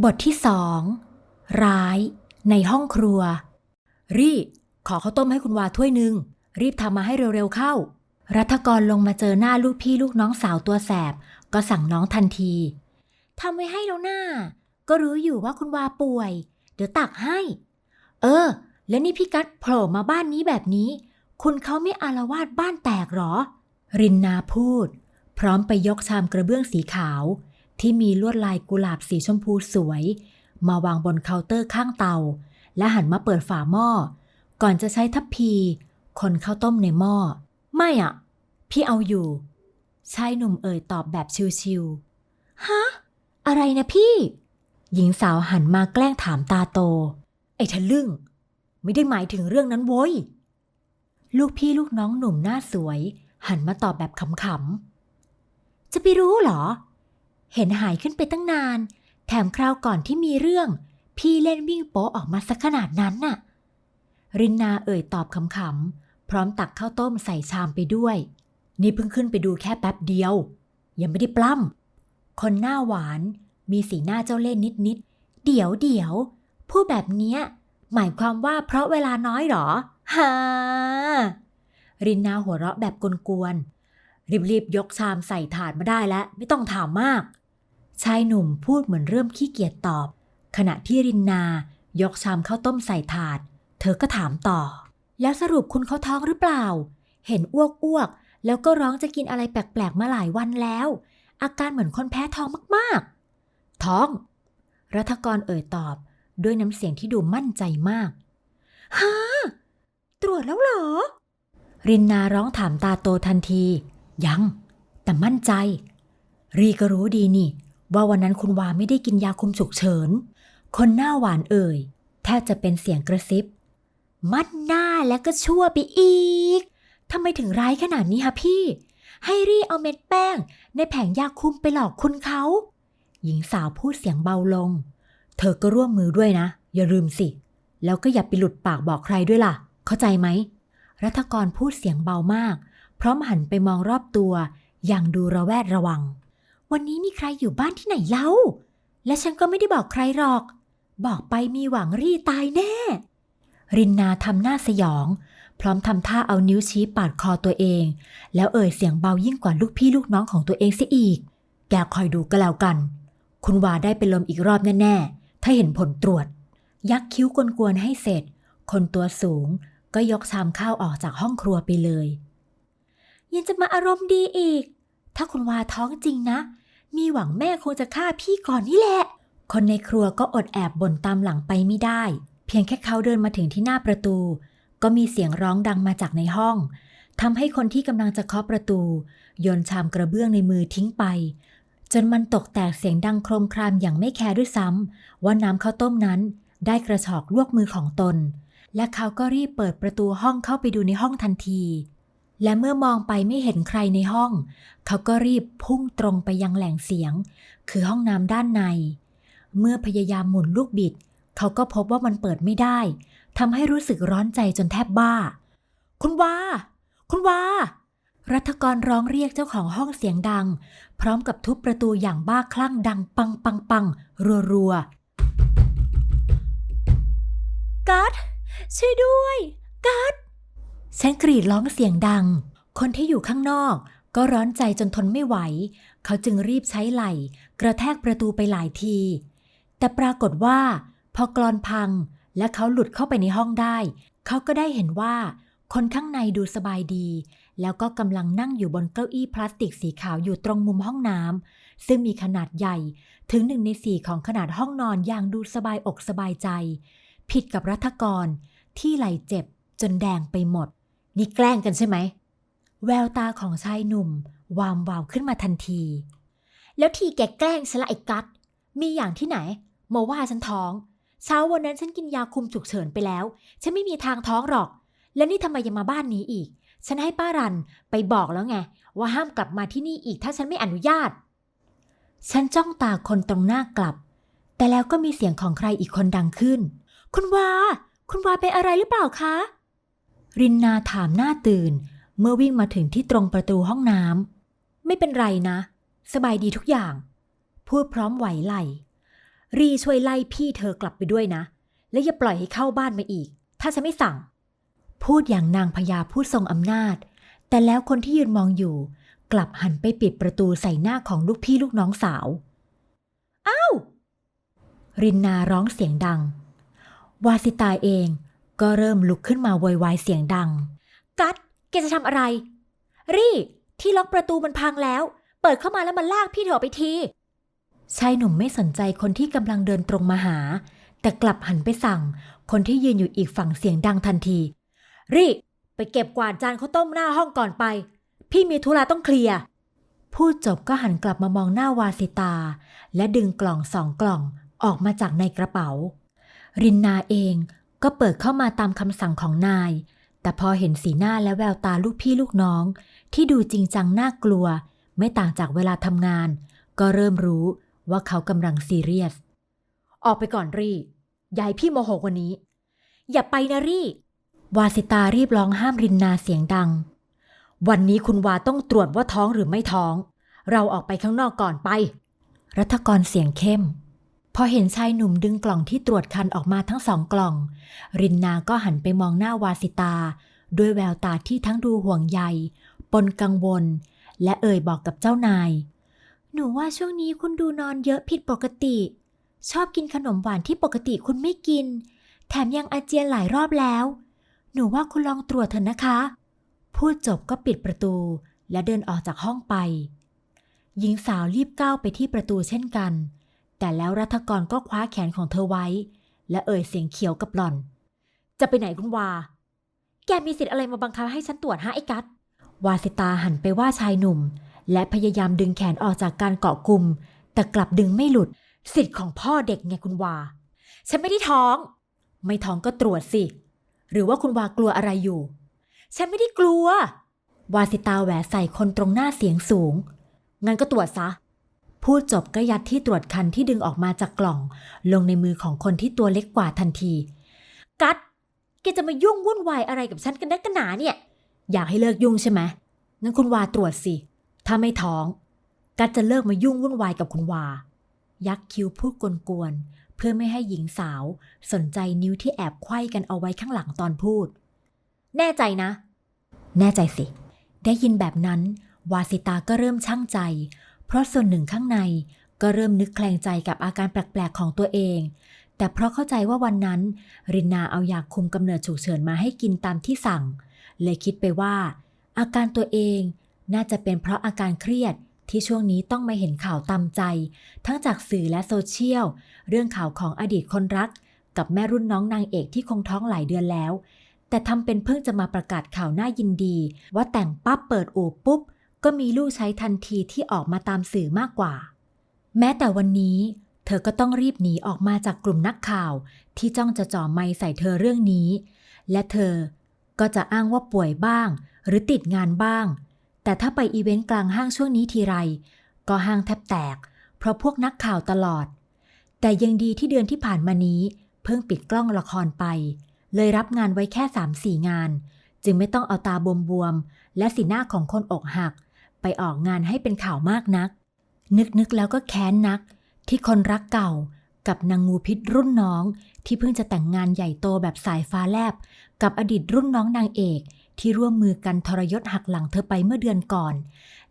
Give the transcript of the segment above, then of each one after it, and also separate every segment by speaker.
Speaker 1: บทที่สองร้าย ในห้องครัว รี่ ขอข้าวต้มให้คุณวาถ้วยหนึ่ง รีบทำมาให้เร็วๆเข้า รัฐกรลงมาเจอหน้าลูกพี่ลูกน้องสาวตัวแสบ ก็สั่งน้องทันทีทำไว้ให้แล้วหน้า ก็รู้อยู่ว่าคุณวาป่วย เดี๋ยวตักให้ เออ แล้วนี่พี่กัดโผล่มาบ้านนี้แบบนี้ คุณเขาไม่อารวาสบ้านแตกหรอ รินนาพูด พร้อมไปยกชามกระเบื้องสีขาว ที่มีลวดลายกุหลาบสีชมพูสวย มาวางบนเคาน์เตอร์ข้างเตา และหันมาเปิดฝาหม้อ ก่อนจะใช้ทัพพี คนข้าวต้มในหม้อ ไม่อะ พี่เอาอยู่ชายหนุ่มเอ่ยตอบแบบชิวๆฮะ อะไรนะพี่ หญิงสาวหันมาแกล้งถามตาโต ไอ้ทะลึ่ง ไม่ได้หมายถึงเรื่องนั้นโว้ย ลูกพี่ลูกน้องหนุ่มหน้าสวย หันมาตอบแบบขำๆ จะไปรู้เหรอ เห็นหายขึ้นไปตั้งนาน แถมคราวก่อนที่มีเรื่อง พี่เล่นวิ่งโป๊ะออกมาสักขนาดนั้นน่ะ รินนาเอ่ยตอบขำๆ พร้อมตักข้าวต้มใส่ชามไปด้วย นี่เพิ่งขึ้นไปดูแค่แป๊บเดียว ยังไม่ได้ปล้ำ คนหน้าหวาน มีสีหน้าเจ้าเล่ห์นิดๆ เดี๋ยวเดี๋ยวพูดแบบเนี้ย หมายความว่าเพราะเวลาน้อยเหรอฮ่ารินนาหัวเราะแบบกลวนๆรีบๆยกชามใส่ถาดมาได้แล้ว ไม่ต้องถามมาก ชายหนุ่มพูดเหมือนเริ่มขี้เกียจตอบ ขณะที่รินนายกชามข้าวต้มใส่ถาด เธอก็ถามต่อ แล้วสรุปคุณเขาท้องหรือเปล่า เห็นอ้วกอ้วก แล้วก็ร้องจะกินอะไรแปลกๆมาหลายวันแล้ว อาการเหมือนคนแพ้ท้องมากๆ ท้อง รัฐกรเอ่ยตอบ ด้วยน้ำเสียงที่ดูมั่นใจมากฮะตรวจแล้วเหรอ รินนาร้องถามตาโตทันที ยัง แต่มั่นใจ รีก็รู้ดีนี่ ว่าวันนั้นคุณวาไม่ได้กินยาคุมฉุกเฉิน คนหน้าหวานเอ่ย แทบจะเป็นเสียงกระซิบ มัดหน้าแล้วก็ชั่วไปอีก ทำไมถึงร้ายขนาดนี้ฮะพี่ ให้รีเอาเม็ดแป้ง ในแผงยาคุมไปหลอกคุณเขา หญิงสาวพูดเสียงเบาลง เธอก็ร่วมมือด้วยนะ อย่าลืมสิ แล้วก็อย่าไปหลุดปากบอกใครด้วยล่ะ เข้าใจไหม รัฐกรพูดเสียงเบามาก พร้อมหันไปมองรอบตัว อย่างดูระแวดระวัง วันนี้มีใครอยู่บ้านที่ไหนเล่า และฉันก็ไม่ได้บอกใครหรอก บอกไปมีหวังรีตายแน่ รินนาทำหน้าสยอง พร้อมทำท่าเอานิ้วชี้ปาดคอตัวเอง แล้วเอ่ยเสียงเบายิ่งกว่าลูกพี่ลูกน้องของตัวเองเสียอีก แกคอยดูก็แล้วกัน คุณวาได้เป็นลมอีกรอบแน่ๆ ถ้าเห็นผลตรวจ ยักคิ้วกวนๆให้เสร็จ คนตัวสูงก็ยกชามข้าวออกจากห้องครัวไปเลย ยังจะมาอารมณ์ดีอีก ถ้าคุณวาท้องจริงนะ มีหวังแม่คงจะฆ่าพี่ก่อนนี่แหละ คนในครัวก็อดแอบบ่นตามหลังไปไม่ได้ เพียงแค่เขาเดินมาถึงที่หน้าประตู ก็มีเสียงร้องดังมาจากในห้องทำให้คนที่กำลังจะเคาะประตูโยนชามกระเบื้องในมือทิ้งไป จนมันตกแตกเสียงดังโครมครามอย่างไม่แคร์ด้วยซ้ำว่าน้ำข้าวต้มนั้นได้กระชอกลวกมือของตน และเขาก็รีบเปิดประตูห้องเข้าไปดูในห้องทันที และเมื่อมองไปไม่เห็นใครในห้อง เขาก็รีบพุ่งตรงไปยังแหล่งเสียง คือห้องน้ำด้านใน เมื่อพยายามหมุนลูกบิด เขาก็พบว่ามันเปิดไม่ได้ทำให้รู้สึกร้อนใจจนแทบบ้า คุณวาคุณวารัฐกรร้องเรียกเจ้าของห้องเสียงดัง พร้อมกับทุบประตูอย่างบ้าคลั่งดังปังปังปังรัวรัวๆกัดช่วยด้วยกัด ฉันกรีดร้องเสียงดัง คนที่อยู่ข้างนอกก็ร้อนใจจนทนไม่ไหว เขาจึงรีบใช้ไหล่ กระแทกประตูไปหลายที แต่ปรากฏว่า พอกรอนพังและเขาหลุดเข้าไปในห้องได้ เขาก็ได้เห็นว่า คนข้างในดูสบายดี แล้วก็กำลังนั่งอยู่บนเก้าอี้พลาสติกสีขาวอยู่ตรงมุมห้องน้ำซึ่งมีขนาดใหญ่ถึงหนึ่งในสี่ของขนาดห้องนอนอย่างดูสบายอกสบายใจ ผิดกับรัฐกรที่ไหลเจ็บจนแดงไปหมด นี่แกล้งกันใช่ไหม แววตาของชายหนุ่ม วามวาวขึ้นมาทันที แล้วทีแกแกล้งฉันละไอ้กัด มีอย่างที่ไหน มาว่าฉันท้อง เช้าวันนั้นฉันกินยาคุมฉุกเฉินไปแล้ว ฉันไม่มีทางท้องหรอก แล้วนี่ทำไมยังมาบ้านนี้อีก ฉันให้ป้ารันไปบอกแล้วไง ว่าห้ามกลับมาที่นี่อีกถ้าฉันไม่อนุญาต ฉันจ้องตาคนตรงหน้ากลับ แต่แล้วก็มีเสียงของใครอีกคนดังขึ้น คุณวา คุณวาเป็นอะไรหรือเปล่าคะ รินนาถามหน้าตื่น เมื่อวิ่งมาถึงที่ตรงประตูห้องน้ำไม่เป็นไรนะ สบายดีทุกอย่าง พูดพร้อมไหวไหล รีช่วยไล่พี่เธอกลับไปด้วยนะ และอย่าปล่อยให้เข้าบ้านมาอีก ถ้าฉันไม่สั่ง พูดอย่างนางพญาผู้ทรงอำนาจ แต่แล้วคนที่ยืนมองอยู่ กลับหันไปปิดประตูใส่หน้าของลูกพี่ลูกน้องสาวอ้าวรินนาร้องเสียงดัง วาสิตาเอง ก็เริ่มลุกขึ้นมาโวยวายเสียงดัง กัดแกจะทำอะไร รี่ ที่ล็อกประตูมันพังแล้ว เปิดเข้ามาแล้วมันลากพี่เธอออกไปทีชายหนุ่มไม่สนใจคนที่กำลังเดินตรงมาหา แต่กลับหันไปสั่ง คนที่ยืนอยู่อีกฝั่งเสียงดังทันที รี่ ไปเก็บกวาดจานข้าวต้มหน้าห้องก่อนไป พี่มีธุระต้องเคลียร์พูดจบก็หันกลับมามองหน้าวาสิตา และดึงกล่องสองกล่องออกมาจากในกระเป๋า รินนาเอง ก็เปิดเข้ามาตามคำสั่งของนาย แต่พอเห็นสีหน้าและแววตาลูกพี่ลูกน้อง ที่ดูจริงจังน่ากลัว ไม่ต่างจากเวลาทำงาน ก็เริ่มรู้ว่าเขากำลังซีเรียส ออกไปก่อนรี่ยายพี่โมโหกว่านี้ อย่าไปนะรี่ วาสิตารีบร้องห้ามรินนาเสียงดัง วันนี้คุณวาต้องตรวจว่าท้องหรือไม่ท้อง เราออกไปข้างนอกก่อนไป รัฐกรเสียงเข้ม พอเห็นชายหนุ่มดึงกล่องที่ตรวจคันออกมาทั้งสองกล่อง รินนาก็หันไปมองหน้าวาสิตา ด้วยแววตาที่ทั้งดูห่วงใย ปนกังวล และเอ่ยบอกกับเจ้านาย หนูว่าช่วงนี้คุณดูนอนเยอะผิดปกติ ชอบกินขนมหวานที่ปกติคุณไม่กิน แถมยังอาเจียนหลายรอบแล้ว หนูว่าคุณลองตรวจเถอะนะคะ พูดจบก็ปิดประตู และเดินออกจากห้องไป หญิงสาวรีบก้าวไปที่ประตูเช่นกัน แต่แล้วรัฐกรก็คว้าแขนของเธอไว้ และเอ่ยเสียงเขียวกับหล่อน จะไปไหนคุณวา แกมีสิทธิ์อะไรมาบังคับให้ฉันตรวจฮะไอ้กัดวาสิตาหันไปว่าชายหนุ่ม และพยายามดึงแขนออกจากการเกาะกลุ่ม แต่กลับดึงไม่หลุด สิทธิ์ของพ่อเด็กไงคุณวา ฉันไม่ได้ท้อง ไม่ท้องก็ตรวจสิ หรือว่าคุณวากลัวอะไรอยู่ ฉันไม่ได้กลัว วาสิตาแหวใส่คนตรงหน้าเสียงสูง งั้นก็ตรวจซะ พูดจบก็ยัดที่ตรวจคันที่ดึงออกมาจากกล่อง ลงในมือของคนที่ตัวเล็กกว่าทันที กัดแกจะมายุ่งวุ่นวายอะไรกับฉันกันนักกันหนาเนี่ย อยากให้เลิกยุ่งใช่ไหมงั้นคุณวาตรวจสิ ถ้าไม่ท้อง กัดจะเลิกมายุ่งวุ่นวายกับคุณวา ยักคิ้วพูดกวนๆเพื่อไม่ให้หญิงสาวสนใจนิ้วที่แอบไขว้กันเอาไว้ข้างหลังตอนพูด แน่ใจนะ แน่ใจสิ ได้ยินแบบนั้น วาสิตาก็เริ่มช่างใจ เพราะส่วนหนึ่งข้างในก็เริ่มนึกแคลงใจกับอาการแปลกๆของตัวเอง แต่เพราะเข้าใจว่าวันนั้น รินนาเอายาคุมกำเนิดฉุกเฉินมาให้กินตามที่สั่ง เลยคิดไปว่า อาการตัวเองน่าจะเป็นเพราะอาการเครียดที่ช่วงนี้ต้องมาเห็นข่าวตามใจ ทั้งจากสื่อและโซเชียล เรื่องข่าวของอดีตคนรัก กับแม่รุ่นน้องนางเอกที่คงท้องหลายเดือนแล้ว แต่ทำเป็นเพิ่งจะมาประกาศข่าวน่ายินดี ว่าแต่งปั๊บเปิดอู่ปุ๊บ ก็มีลูกใช้ทันทีที่ออกมาตามสื่อมากกว่า แม้แต่วันนี้ เธอก็ต้องรีบหนีออกมาจากกลุ่มนักข่าว ที่จ้องจะจ่อไมค์ใส่เธอเรื่องนี้ และเธอก็จะอ้างว่าป่วยบ้าง หรือติดงานบ้าง แต่ถ้าไปอีเวนต์กลางห้างช่วงนี้ทีไร ก็ห้างแทบแตก เพราะพวกนักข่าวตลอด แต่ยังดีที่เดือนที่ผ่านมานี้ เพิ่งปิดกล้องละครไป เลยรับงานไว้แค่3-4งาน จึงไม่ต้องเอาตาบวมๆและสีหน้าของคนอกหัก ไปออกงานให้เป็นข่าวมากนัก นึกๆแล้วก็แค้นนัก ที่คนรักเก่ากับนางงูพิษรุ่นน้อง ที่เพิ่งจะแต่งงานใหญ่โตแบบสายฟ้าแลบ กับอดีตรุ่นน้องนางเอก ที่ร่วมมือกันทรยศหักหลังเธอไปเมื่อเดือนก่อน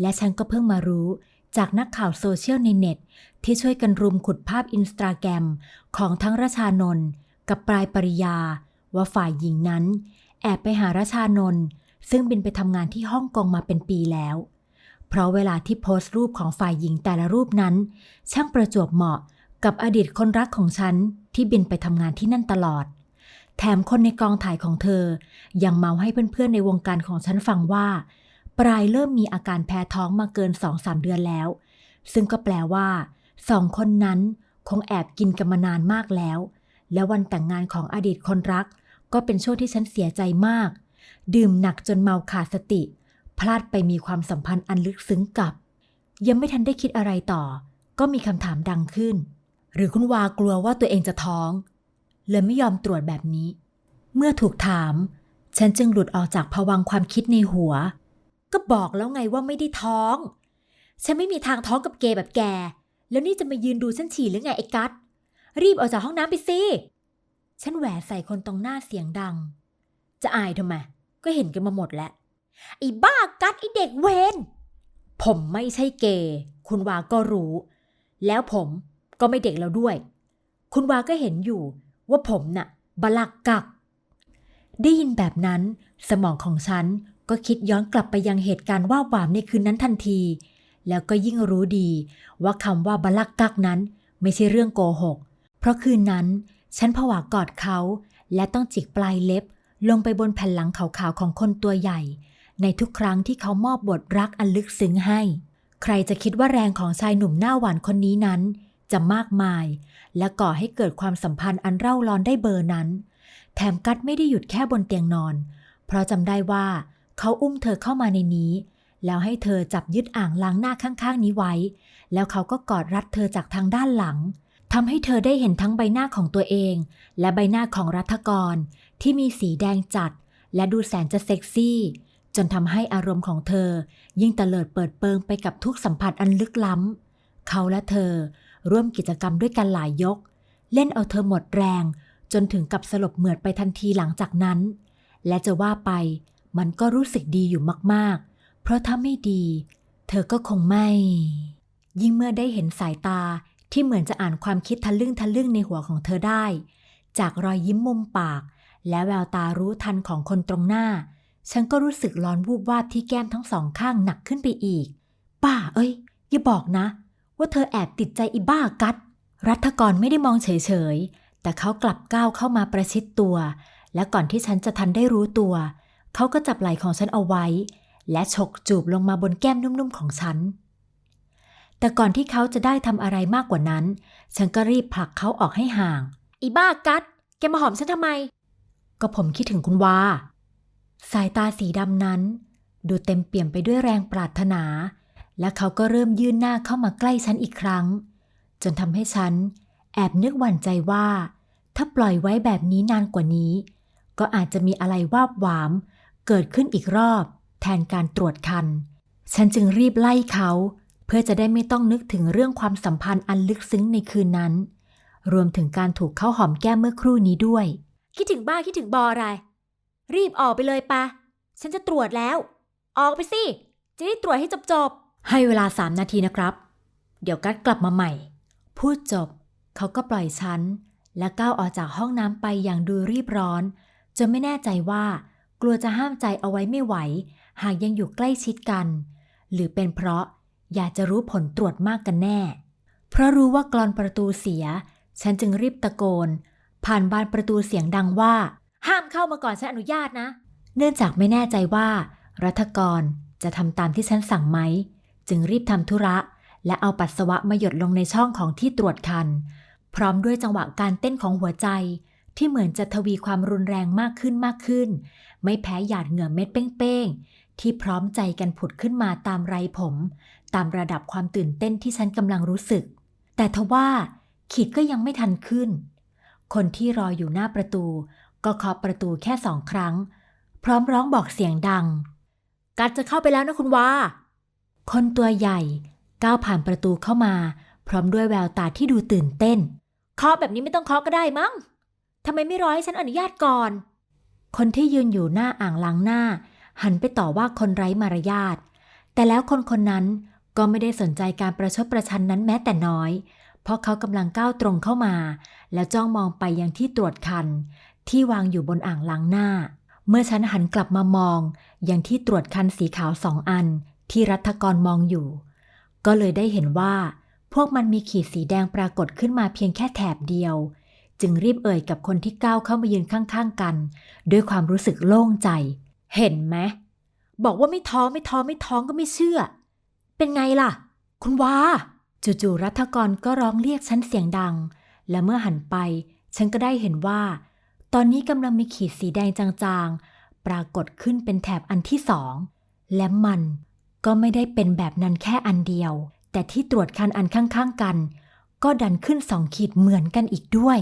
Speaker 1: และฉันก็เพิ่งมารู้ จากนักข่าวโซเชียลในเน็ต ที่ช่วยกันรุมขุดภาพอินสตาแกรมของทั้งราชานนท์กับปลายปริยา ว่าฝ่ายหญิงนั้น แอบไปหาราชานนท์ซึ่งบินไปทำงานที่ฮ่องกงมาเป็นปีแล้ว เพราะเวลาที่โพสต์รูปของฝ่ายหญิงแต่ละรูปนั้น ช่างประจวบเหมาะกับอดีตคนรักของฉันที่บินไปทำงานที่นั่นตลอด แถมคนในกองถ่ายของเธอ ยังเมาให้เพื่อนๆในวงการของฉันฟังว่า ปลายเริ่มมีอาการแพ้ท้องมาเกิน2-3เดือนแล้ว ซึ่งก็แปลว่าสองคนนั้นคงแอบกินกันมานานมากแล้ว และวันแต่งงานของอดีตคนรัก ก็เป็นช่วงที่ฉันเสียใจมาก ดื่มหนักจนเมาขาดสติ พลาดไปมีความสัมพันธ์อันลึกซึ้งกับ ยังไม่ทันได้คิดอะไรต่อ ก็มีคำถามดังขึ้น หรือคุณวากลัวว่าตัวเองจะท้อง เลยไม่ยอมตรวจแบบนี้ เมื่อถูกถาม ฉันจึงหลุดออกจากภวังความคิดในหัว ก็บอกแล้วไงว่าไม่ได้ท้อง ฉันไม่มีทางท้องกับเกย์แบบแก แล้วนี่จะมายืนดูฉันฉี่หรือไงไอ้กัดรีบออกจากห้องน้ำไปสิฉันแหวใส่คนตรงหน้าเสียงดัง จะอายทำไม ก็เห็นกันมาหมดแล้ว ไอ้บ้ากัดไอ้เด็กเวนผมไม่ใช่เกย์คุณวาก็รู้ แล้วผมก็ไม่เด็กแล้วด้วย คุณวาก็เห็นอยู่ว่าผมน่ะบลักกัก ได้ยินแบบนั้น สมองของฉันก็คิดย้อนกลับไปยังเหตุการณ์ว่าหวามในคืนนั้นทันที แล้วก็ยิ่งรู้ดีว่าคำว่าบลักกักนั้นไม่ใช่เรื่องโกหก เพราะคืนนั้น ฉันผวากอดเขา และต้องจิกปลายเล็บ ลงไปบนแผ่นหลังขาวๆของคนตัวใหญ่ ในทุกครั้งที่เขามอบบทรักอันลึกซึ้งให้ ใครจะคิดว่าแรงของชายหนุ่มหน้าหวานคนนี้นั้น จะมากมาย และก่อให้เกิดความสัมพันธ์อันเร่าร้อนได้เบอร์นั้น แถมกัดไม่ได้หยุดแค่บนเตียงนอน เพราะจำได้ว่า เขาอุ้มเธอเข้ามาในนี้ แล้วให้เธอจับยึดอ่างล้างหน้าข้างๆ นี้ไว้ แล้วเขาก็กอดรัดเธอจากทางด้านหลังทำให้เธอได้เห็นทั้งใบหน้าของตัวเอง และใบหน้าของรัฐกร ที่มีสีแดงจัด และดูแสนจะเซ็กซี่ จนทำให้อารมณ์ของเธอ ยิ่งเตลิดเปิดเปิงไปกับทุกสัมผัสอันลึกล้ำ เขาและเธอร่วมกิจกรรมด้วยกันหลายยก เล่นเอาเธอหมดแรง จนถึงกับสลบเหมือดไปทันทีหลังจากนั้น และจะว่าไปมันก็รู้สึกดีอยู่มากๆ เพราะถ้าไม่ดี เธอก็คงไม่ ยิ่งเมื่อได้เห็นสายตาที่เหมือนจะอ่านความคิดทะลึ่งทะลึ่งในหัวของเธอได้ จากรอยยิ้มมุมปาก และแววตารู้ทันของคนตรงหน้า ฉันก็รู้สึกร้อนวูบวาบที่แก้มทั้งสองข้างหนักขึ้นไปอีก ป้าเอ้ย อย่าบอกนะ ว่าเธอแอบติดใจอีบ้ากัด รัฐกรไม่ได้มองเฉยๆ แต่เขากลับก้าวเข้ามาประชิดตัว และก่อนที่ฉันจะทันได้รู้ตัว เขาก็จับไหล่ของฉันเอาไว้ และฉกจูบลงมาบนแก้มนุ่มๆของฉัน แต่ก่อนที่เขาจะได้ทำอะไรมากกว่านั้น ฉันก็รีบผลักเขาออกให้ห่าง อีบ้ากัด แกมาหอมฉันทำไม ก็ผมคิดถึงคุณวา สายตาสีดำนั้น ดูเต็มเปี่ยมไปด้วยแรงปรารถนา และเขาก็เริ่มยื่นหน้าเข้ามาใกล้ฉันอีกครั้ง จนทำให้ฉัน แอบนึกหวั่นใจว่า ถ้าปล่อยไว้แบบนี้นานกว่านี้ ก็อาจจะมีอะไรวาบหวาม เกิดขึ้นอีกรอบ แทนการตรวจคัน ฉันจึงรีบไล่เขา เพื่อจะได้ไม่ต้องนึกถึงเรื่องความสัมพันธ์อันลึกซึ้งในคืนนั้น รวมถึงการถูกเข้าหอมแก้มเมื่อครู่นี้ด้วย คิดถึงบ้าคิดถึงบออะไร รีบออกไปเลยปะ ฉันจะตรวจแล้ว ออกไปสิ จะได้ตรวจให้จบๆให้เวลาสามนาทีนะครับ เดี๋ยวกัดกลับมาใหม่ พูดจบ เขาก็ปล่อยฉัน และก้าวออกจากห้องน้ำไปอย่างดูรีบร้อน จนไม่แน่ใจว่า กลัวจะห้ามใจเอาไว้ไม่ไหว หากยังอยู่ใกล้ชิดกัน หรือเป็นเพราะอยากจะรู้ผลตรวจมากกันแน่ เพราะรู้ว่ากรอนประตูเสีย ฉันจึงรีบตะโกน ผ่านบานประตูเสียงดังว่า เข้ามาก่อนฉันอนุญาตนะ เนื่องจากไม่แน่ใจว่า รัฐกรจะทำตามที่ฉันสั่งไหม จึงรีบทำธุระ และเอาปัสสาวะมาหยดลงในช่องของที่ตรวจคัน พร้อมด้วยจังหวะการเต้นของหัวใจ ที่เหมือนจะทวีความรุนแรงมากขึ้นมากขึ้น ไม่แพ้หยาดเหงื่อเม็ดเป้งๆที่พร้อมใจกันผุดขึ้นมาตามไรผม ตามระดับความตื่นเต้นที่ฉันกำลังรู้สึก แต่ทว่าขีดก็ยังไม่ทันขึ้น คนที่รออยู่หน้าประตู ก็เคาะประตูแค่สองครั้ง พร้อมร้องบอกเสียงดัง กัดจะเข้าไปแล้วนะคุณวาคนตัวใหญ่ก้าวผ่านประตูเข้ามา พร้อมด้วยแววตาที่ดูตื่นเต้นเคาะแบบนี้ไม่ต้องเคาะก็ได้มั้งทำไมไม่รอให้ฉันอนุญาตก่อน คนที่ยืนอยู่หน้าอ่างล้างหน้า หันไปต่อว่าคนไร้มารยาท แต่แล้วคนคนนั้นก็ไม่ได้สนใจการประชดประชันนั้นแม้แต่น้อย เพราะเขากำลังก้าวตรงเข้ามา แล้วจ้องมองไปยังที่ตรวจคัน ที่วางอยู่บนอ่างล้างหน้า เมื่อฉันหันกลับมามอง อย่างที่ตรวจคันสีขาวสองอัน ที่รัฐกรมองอยู่ ก็เลยได้เห็นว่า พวกมันมีขีดสีแดงปรากฏขึ้นมาเพียงแค่แถบเดียว จึงรีบเอ่ยกับคนที่ก้าวเข้ามายืนข้างๆกัน ด้วยความรู้สึกโล่งใจ เห็นไหมบอกว่าไม่ท้องไม่ท้องไม่ท้องก็ไม่เชื่อ เป็นไงล่ะ คุณวาจู่ๆรัฐกรก็ร้องเรียกฉันเสียงดัง และเมื่อหันไป ฉันก็ได้เห็นว่า ตอนนี้กำลังมีขีดสีแดงจางๆ ปรากฏขึ้นเป็นแถบอันที่สอง และมันก็ไม่ได้เป็นแบบนั้นแค่อันเดียว แต่ที่ตรวจคันอันข้างๆกัน ก็ดันขึ้นสองขีดเหมือนกันอีกด้วย